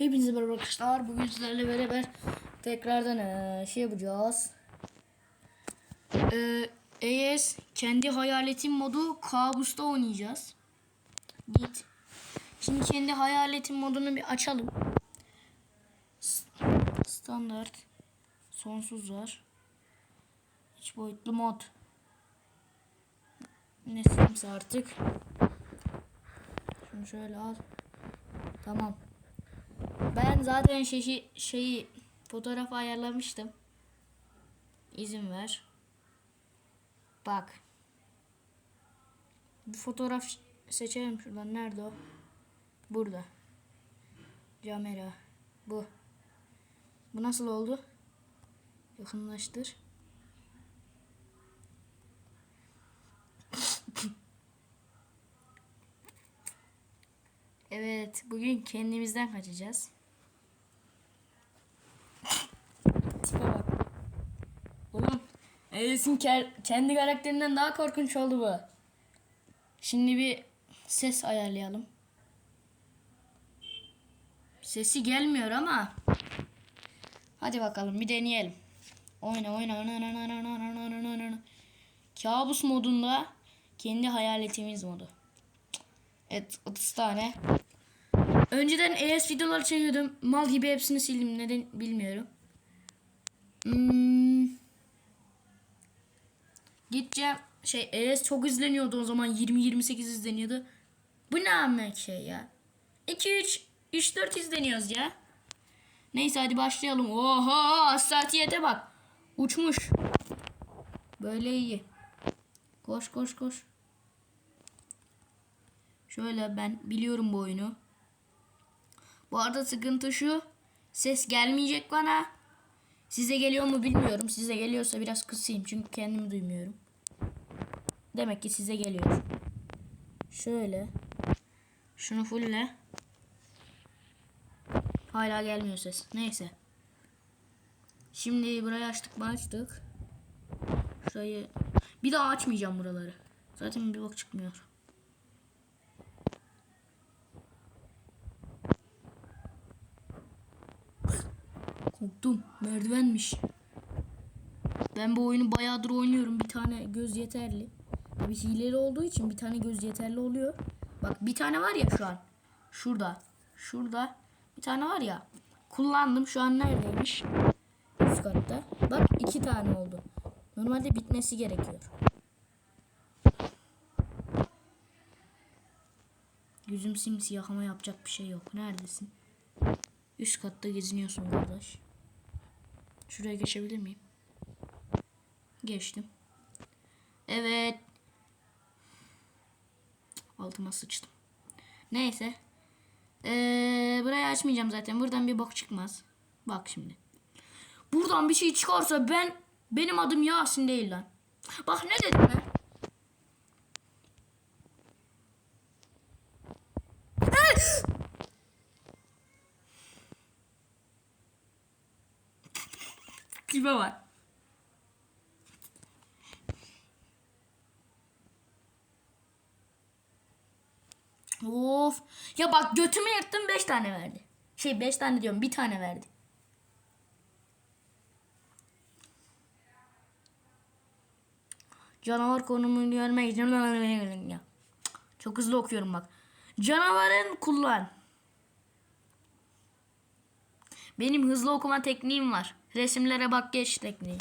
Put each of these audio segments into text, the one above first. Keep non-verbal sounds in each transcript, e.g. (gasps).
Hepinize merhaba arkadaşlar. Bugün sizlerle beraber tekrardan eee, şey yapacağız. Eee ES kendi hayaletin modu kabusta oynayacağız. Git. Şimdi kendi hayaletin modunu bir açalım. Standart. Sonsuz var. Hiç boyutlu mod. Ne simse artık. Şunu şöyle al. Tamam. Ben zaten şeyi, şeyi fotoğraf ayarlamıştım. İzin ver. Bak. Bir fotoğraf seçelim şuradan. Nerede o? Burada. Kamera. Bu. Bu nasıl oldu? Yakınlaştır. (laughs) Evet, bugün kendimizden kaçacağız. Tipe bak. Oğlum, Alice'in kendi karakterinden daha korkunç oldu bu. Şimdi bir ses ayarlayalım. Sesi gelmiyor ama. Hadi bakalım bir deneyelim. Oyna oyna oyna oyna oyna oyna oyna oyna oyna. Kabus modunda kendi hayaletimiz modu. Evet 30 tane. Önceden ES videolar çekiyordum. Mal gibi hepsini sildim. Neden bilmiyorum. Hmm. Gideceğim. Şey ES çok izleniyordu o zaman. 20-28 izleniyordu. Bu ne amek şey ya. 2-3 3-4 izleniyoruz ya. Neyse hadi başlayalım. Oha hassasiyete bak. Uçmuş. Böyle iyi. Koş koş koş. Şöyle ben biliyorum bu oyunu. Bu arada sıkıntı şu. Ses gelmeyecek bana. Size geliyor mu bilmiyorum. Size geliyorsa biraz kısayım. Çünkü kendimi duymuyorum. Demek ki size geliyor. Şöyle. Şunu fullle. Hala gelmiyor ses. Neyse. Şimdi burayı açtık açtık. Şurayı bir daha açmayacağım buraları. Zaten bir bak çıkmıyor. Korktum. Merdivenmiş. Ben bu oyunu bayağıdır oynuyorum. Bir tane göz yeterli. Bir hileli olduğu için bir tane göz yeterli oluyor. Bak bir tane var ya şu an. Şurada. Şurada. Bir tane var ya. Kullandım. Şu an neredeymiş? Üst katta. Bak iki tane oldu. Normalde bitmesi gerekiyor. Yüzüm simsiyah ama yapacak bir şey yok. Neredesin? Üst katta geziniyorsun kardeş. Şuraya geçebilir miyim? Geçtim. Evet. Altıma sıçtım. Neyse. Ee, burayı açmayacağım zaten. Buradan bir bok çıkmaz. Bak şimdi. Buradan bir şey çıkarsa ben benim adım Yasin değil lan. Bak ne dedim ben? Tipe bak. Of. Ya bak götümü yırttım 5 tane verdi. Şey 5 tane diyorum bir tane verdi. Canavar konumunu görmek için ya. Çok hızlı okuyorum bak. Canavarın kullan. Benim hızlı okuma tekniğim var. Resimlere bak geç tekniği.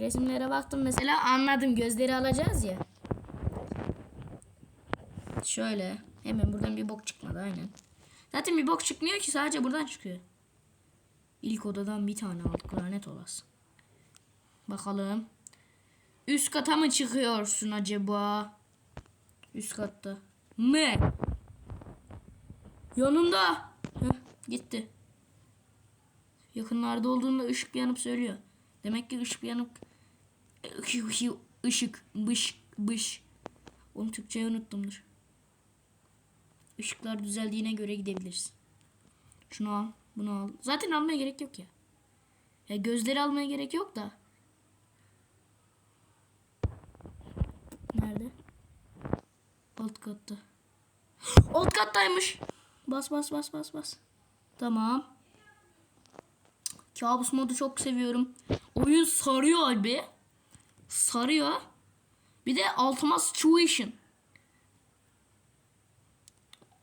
Resimlere baktım mesela anladım. Gözleri alacağız ya. Şöyle. Hemen buradan bir bok çıkmadı aynen. Zaten bir bok çıkmıyor ki sadece buradan çıkıyor. İlk odadan bir tane aldık lanet olası. Bakalım. Üst kata mı çıkıyorsun acaba? Üst katta. Mı? Yanında. Heh, gitti. Yakınlarda olduğunda ışık yanıp söylüyor. Demek ki ışık yanıp ışık ışık bış bış. Onu Türkçeyi unuttumdur. Işıklar düzeldiğine göre gidebiliriz. Şunu al, bunu al. Zaten almaya gerek yok ya. Ya gözleri almaya gerek yok da. Nerede? Alt katta. (gasps) Alt kattaymış. Bas bas bas bas bas. Tamam. Kabus modu çok seviyorum. Oyun sarıyor abi. Sarıyor. Bir de Ultima Situation.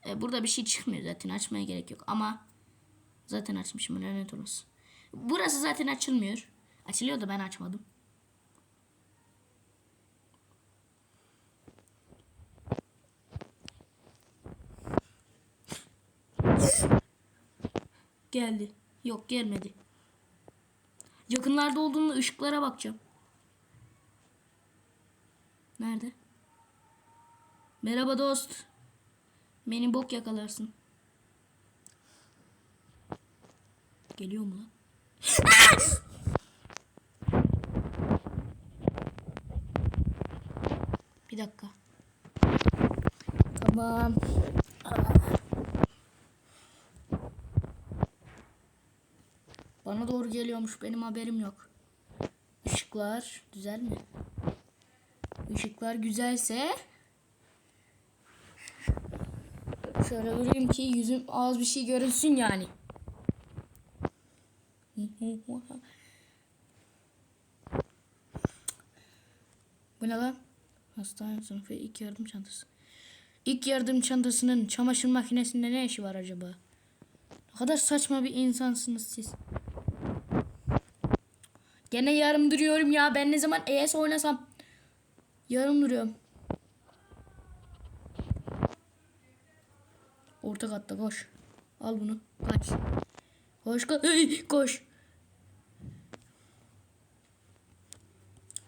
E, burada bir şey çıkmıyor zaten açmaya gerek yok ama zaten açmışım lanet olası. Burası zaten açılmıyor. Açılıyor da ben açmadım. Geldi. Yok gelmedi. Yakınlarda olduğunda ışıklara bakacağım. Nerede? Merhaba dost. Beni bok yakalarsın. Geliyor mu lan? Bir dakika. Tamam. Geliyormuş. Benim haberim yok. Işıklar güzel mi? Işıklar güzelse şöyle vurayım ki yüzüm az bir şey görünsün yani. Bu ne lan? Hastane sınıfı ilk yardım çantası. İlk yardım çantasının çamaşır makinesinde ne işi var acaba? Ne kadar saçma bir insansınız siz. Gene yarım duruyorum ya. Ben ne zaman ES oynasam yarım duruyorum. Orta katta koş. Al bunu. Kaç. Koş koş. Koş.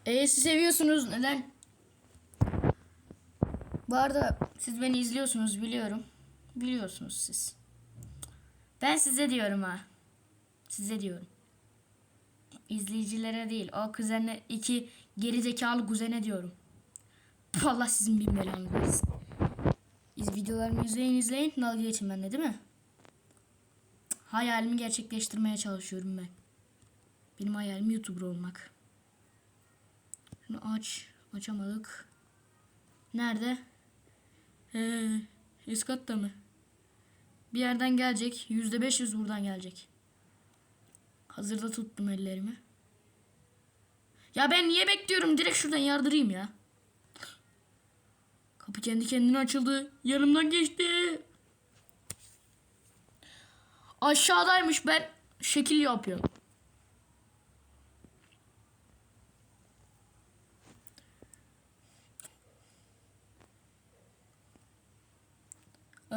ES'i seviyorsunuz. Neden? Bu arada siz beni izliyorsunuz biliyorum. Biliyorsunuz siz. Ben size diyorum ha. Size diyorum. İzleyicilere değil. O kuzenle iki geri zekalı kuzene diyorum. Allah sizin bin belanı. İz videolarımı izleyin izleyin. Dalga geçin benimle değil mi? Hayalimi gerçekleştirmeye çalışıyorum ben. Benim hayalim YouTuber olmak. Şunu aç. Açamadık. Nerede? He, üst katta mı? Bir yerden gelecek. Yüzde beş yüz buradan gelecek. Hazırda tuttum ellerimi. Ya ben niye bekliyorum? Direkt şuradan yardırayım ya. Kapı kendi kendine açıldı. Yanımdan geçti. Aşağıdaymış ben şekil yapıyorum. Ee,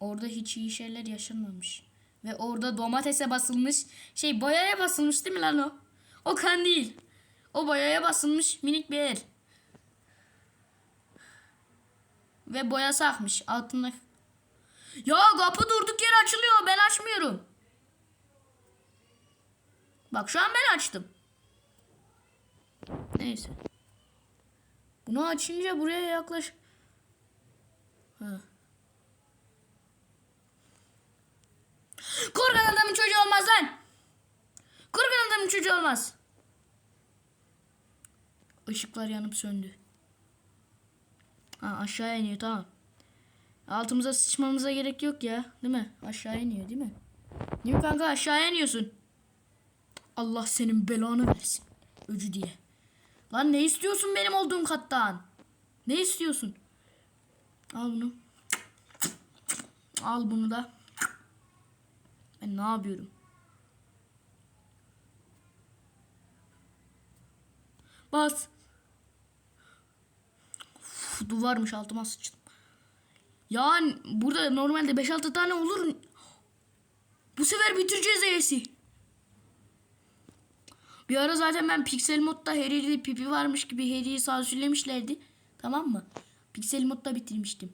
orada hiç iyi şeyler yaşanmamış. Ve orada domatese basılmış şey boyaya basılmış değil mi lan o? O kan değil. O boyaya basılmış minik bir el. Ve boya sakmış altında. Ya kapı durduk yere açılıyor ben açmıyorum. Bak şu an ben açtım. Neyse. Bunu açınca buraya yaklaş. Ha. Işıklar yanıp söndü. Ha aşağı iniyor tamam. Altımıza sıçmamıza gerek yok ya. Değil mi? Aşağı iniyor değil mi? Mi kanka aşağı iniyorsun. Allah senin belanı versin. Öcü diye. Lan ne istiyorsun benim olduğum kattan? Ne istiyorsun? Al bunu. Al bunu da. Ben ne yapıyorum? Bas. Duvarmış altıma sıçtım. Yani burada normalde 5-6 tane olur. Bu sefer bitireceğiz E'si. Bir ara zaten ben Pixel modda Harry'de pipi varmış gibi Harry'i sansürlemişlerdi. Tamam mı? Pixel modda bitirmiştim.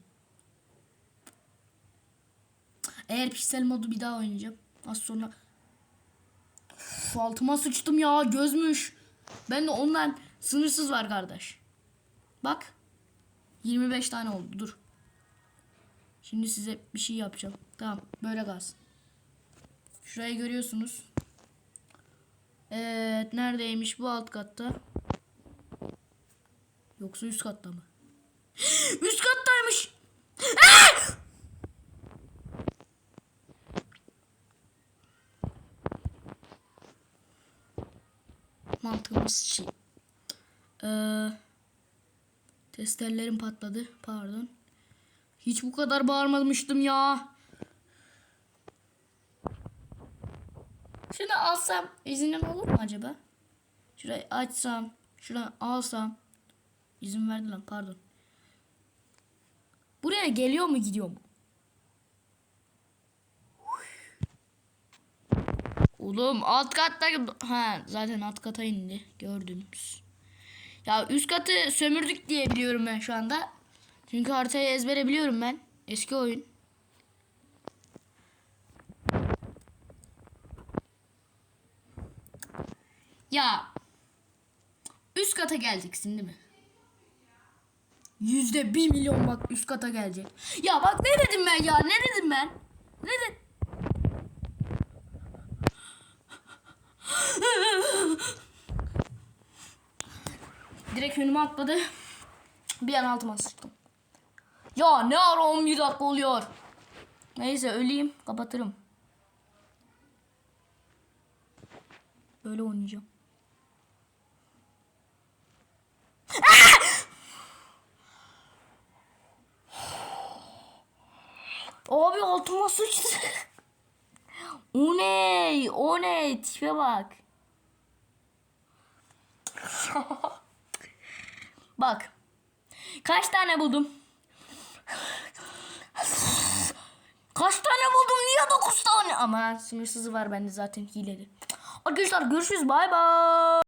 Eğer Pixel modu bir daha oynayacağım. Az sonra Uf, altıma sıçtım ya gözmüş. Ben de ondan sınırsız var kardeş. Bak. 25 tane oldu dur. Şimdi size bir şey yapacağım. Tamam böyle kalsın. Şurayı görüyorsunuz. Evet neredeymiş bu alt katta? Yoksa üst katta mı? (gasps) üst kattaymış. Mantığımız şey. Ee, testerlerim patladı. Pardon. Hiç bu kadar bağırmamıştım ya. Şunu alsam izinim olur mu acaba? Şurayı açsam, şuradan alsam. İzin verdi lan pardon. Buraya geliyor mu gidiyor mu? Oğlum alt katta ha zaten alt kata indi gördünüz. Ya üst katı sömürdük diye biliyorum ben şu anda. Çünkü haritayı ezbere biliyorum ben. Eski oyun. Ya üst kata geleceksin değil mi? Yüzde bir milyon bak üst kata gelecek. Ya bak ne dedim ben ya ne dedim ben? Ne dedim? Direkt önüme atladı. Bir an altıma sıçtım. Ya ne ara 11 dakika oluyor. Neyse öleyim kapatırım. Böyle oynayacağım. Abi altıma sıçtı. o ne? O ne? Tipe bak. (laughs) bak. Kaç tane buldum? Kaç tane buldum? Niye 9 tane? Ama sınırsızı var bende zaten hileli. Arkadaşlar görüşürüz. Bay bay.